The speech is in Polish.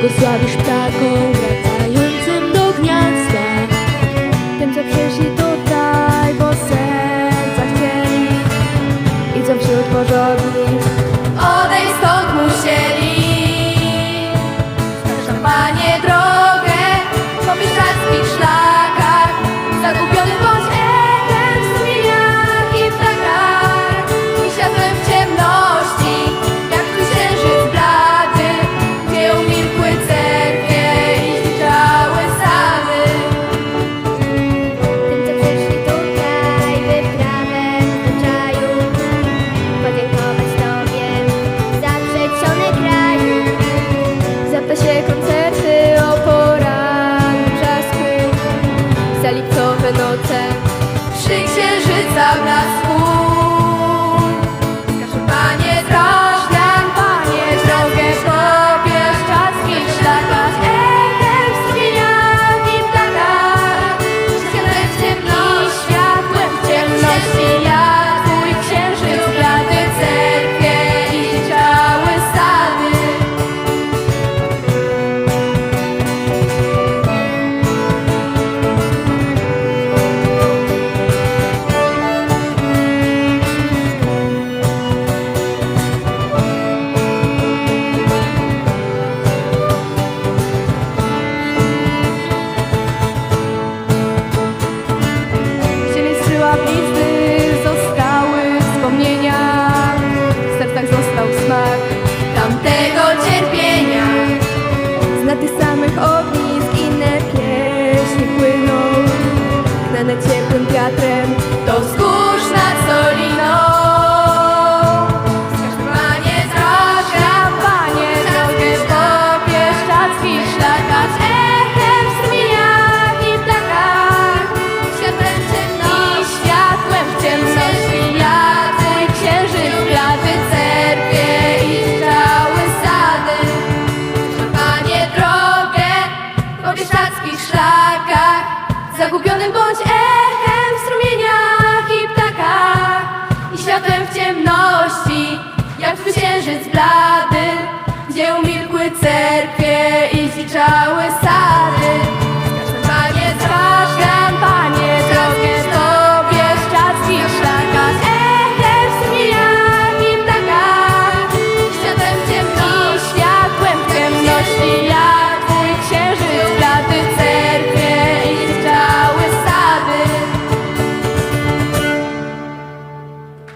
pouco suaves pra congratar. noce. Przy księżyca blask po bieszczadzkich szlakach Zagubionym bądź echem w strumieniach i ptakach I światłem w ciemności, jak w księżyc blady Gdzie umilkły cerkwie i zliczały sady